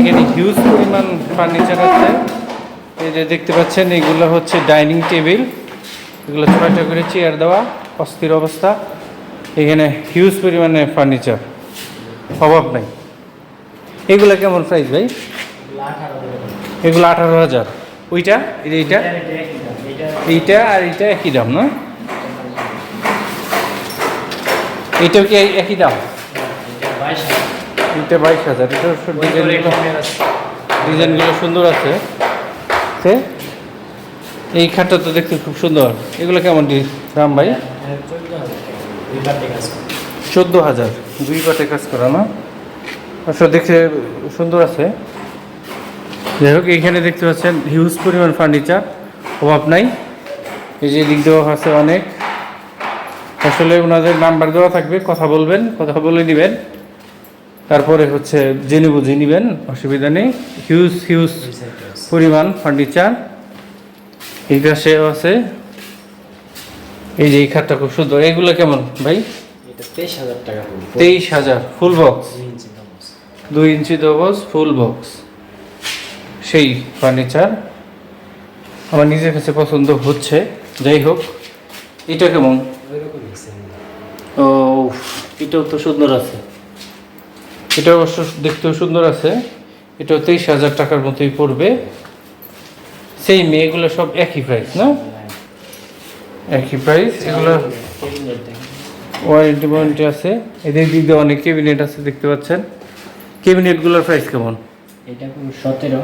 এখানে হিউজ পরিমাণ ফার্নিচার আছে। এই যে দেখতে পাচ্ছেন, এগুলো হচ্ছে ডাইনিং টেবিল এগুলো ছয়টা করে চেয়ার দেওয়া, অস্থির অবস্থা। এখানে হিউজ পরিমাণে ফার্নিচার অভাব নাই। এগুলো কেমন প্রাইস ভাই? এগুলো আঠারো হাজার। ওইটা? এইটা এইটা আর এইটা একই দাম, না? এইটাও কি একই দাম? এইটা বাইশ হাজার। এটা ডিজাইনগুলো। ডিজাইনগুলো সুন্দর আছে। সে? এই খাটটা তো দেখতে খুব সুন্দর। এগুলো কেমন দাম ভাই? চোদ্দ হাজার। দুই পাটে কাজ করা না? আসলে দেখতে সুন্দর আছে। যাই হোক এইখানে দেখতে পাচ্ছেন হিউজ পরিমাণ ফার্নিচার অভাব নাই। এই যে দিক দেওয়া আছে অনেক। আসলে ওনাদের নাম্বার দেওয়া থাকবে কথা বলবেন কথা বলে নেবেন। তারপরে হচ্ছে জেনে বুঝে নেবেন অসুবিধা নেই। হিউজ হিউজ পরিমাণ ফার্নিচার এই পাশেও আছে। এই যে এই খাটটা খুব সুন্দর। এগুলো কেমন ভাই? তেইশ হাজার ফুল বক্স দুই ইঞ্চি দবস ফুল বক্স সেই ফার্নিচার আমার নিজের কাছে পছন্দ হচ্ছে। যাই হোক এটা কেমন? ও এটাও তো সুন্দর আছে। এটা অবশ্য দেখতেও সুন্দর আছে। এটাও তেইশ হাজার টাকার মতোই পড়বে। সেই মেয়েগুলো সব একই প্রাইস না? একই প্রাইস এগুলো ওয়ারেন্টি ওয়ারেন্টি আছে। এদের দিক দিয়ে অনেক ক্যাবিনেট আছে দেখতে পাচ্ছেন। ক্যাবিনেটগুলোর প্রাইস কেমন? এটা সতেরো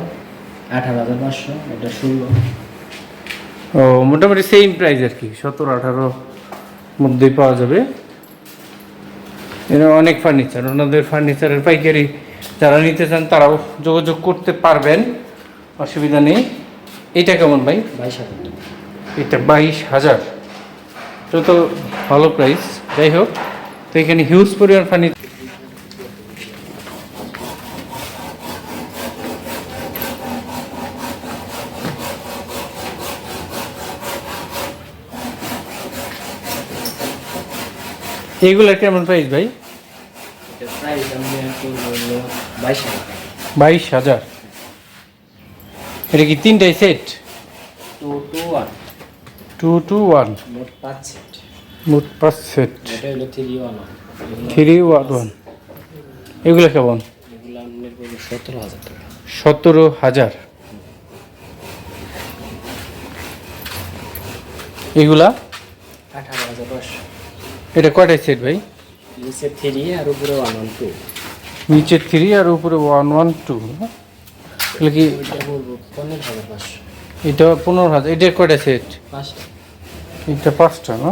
আঠারো হাজার পাঁচশো এটা ষোলো। ও মোটামুটি সেম প্রাইস আর কি সতেরো আঠারো মধ্যেই পাওয়া যাবে। এরা অনেক ফার্নিচার ওনাদের ফার্নিচারের পাইকারি যারা নিতে চান তারাও যোগাযোগ করতে পারবেন অসুবিধা নেই। এটা কেমন ভাই? বাইশ হাজার। এটা বাইশ হাজার। তো তো ভালো প্রাইস যাই হোক তো এখানে হিউজ পরিমাণ ফার্নিচার এগুলোর কেমন প্রাইস ভাই? বাইশ হাজার এটা কি তিনটাই set two two one two two one মোট পাঁচ সেট মোট পাঁচ সেট থ্রি ওয়ান ওয়ান এগুলো কেমন? হাজার টাকা। সতেরো হাজার। এগুলা? আঠারো হাজার পাঁচশো এটা কয়টাই সেট ভাই? নিচে থ্রি আর উপরে ওয়ান ওয়ান টু নিচে থ্রি আর উপরে ওয়ান ওয়ান টু এগুলো কি এটা পনেরো হাজার এটা কয়টা সেট এটা পাঁচটা না?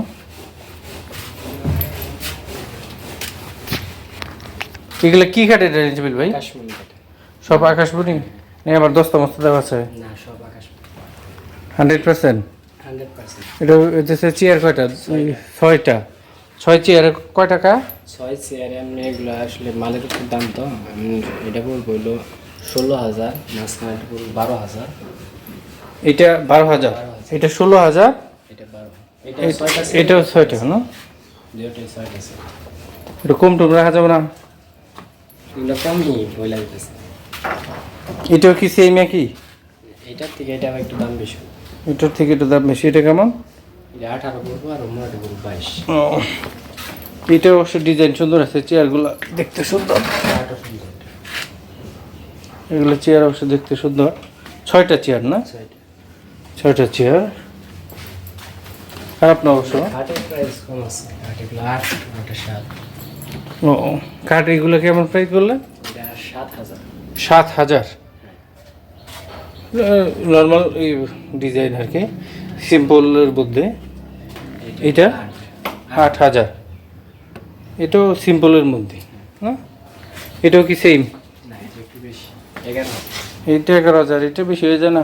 এগুলো কি কাঠের রেঞ্জবিল ভাই? সব আকাশবণী নেই আবার দশটা মস্ত দেওয়া আছে? না সব আকাশ হান্ড্রেড পার্সেন্ট হান্ড্রেড পার্সেন্ট এটা চেয়ার কয়টা? ছয়টা। ছয় চেয়ারে কয় টাকা? ছয় চেয়ারে আপনি এগুলো আসলে মালের উপর দাম তো। এটা বলব হলো ষোলো হাজার মাঝখানে বলব বারো হাজার। এটা বারো হাজার? এটা ষোলো হাজার? এটা বারো এটাও ছয় টাকা না। এটা কম টুম রাখা যাবে না? এগুলো কম নিয়ে বই লাগতেছে এটাও কি সেম একই? এটার থেকে এটা একটু দাম বেশি। এটার থেকে একটু দাম বেশি। এটা কেমন? এটা আঠারো বলব আর মোটাটা বলব বাইশ। এটা অবশ্য ডিজাইন সুন্দর আছে চেয়ারগুলো দেখতে সুন্দর। এগুলো চেয়ার অবশ্য দেখতে সুন্দর। ছয়টা চেয়ার না? ছয়টা। চেয়ার। খারাপ না অবশ্য? ও। কাঠ এগুলো কেমন প্রাইস বললেন? সাত হাজার। নর্মাল এই ডিজাইন আর কি। সিম্পলের মধ্যে। এটা? আট। হাজার। এটাও সিম্পলের মধ্যে না? এটাও কি সেম এটা এগারো হাজার। এটা বেশি হয়ে যায় না?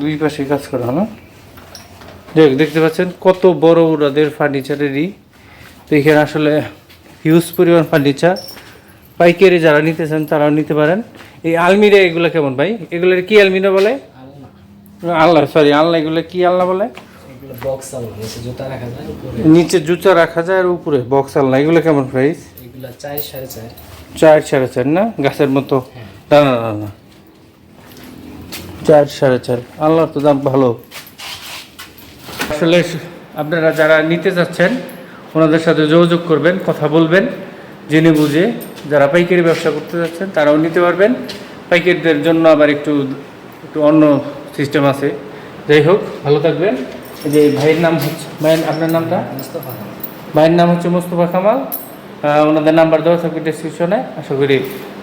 দুই পাশে কাজ করা না? দেখ দেখতে পাচ্ছেন কত বড় ওনাদের ফার্নিচারেরই তো এখানে আসলে হিউজ পরিমাণ ফার্নিচার পাইকারি যারা নিতে চান তারাও নিতে পারেন। এই আলমিরা এগুলো কেমন ভাই? এগুলোর কি আলমিরা বলে? আলনা। আল্লাহ সরি আলনা এগুলো কি আলনা বলে? বক্স আলনা নিচে জুতা রাখা যায় উপরে। নিচে জুতা রাখা যায় আর উপরে বক্স আলনা এগুলো কেমন প্রাইস এগুলো চার সাড়ে চার। চার সাড়ে চার না? গাছের মতো? টানা টানা চার সাড়ে চার। আল্লাহর তো দাম ভালো। আসলে আপনারা যারা নিতে যাচ্ছেন ওনাদের সাথে যোগাযোগ করবেন কথা বলবেন জেনে বুঝে। যারা পাইকারি ব্যবসা করতে যাচ্ছেন তারাও নিতে পারবেন। পাইকারিদের জন্য আবার একটু একটু অন্য সিস্টেম আছে। যাই হোক ভালো থাকবেন। যে ভাইয়ের নাম হচ্ছে, ভাইয়ের, আপনার নামটা? মুস্তফা। ভাইয়ের নাম হচ্ছে মোস্তফা কামাল। ওনাদের নাম্বার দেওয়া থাকবে ডিসক্রিপশনে আশা করি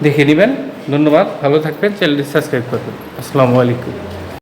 দেখে নেবেন। ধন্যবাদ। ভালো থাকবেন। চ্যানেলটি সাবস্ক্রাইব করবেন। আসসালামু আলাইকুম।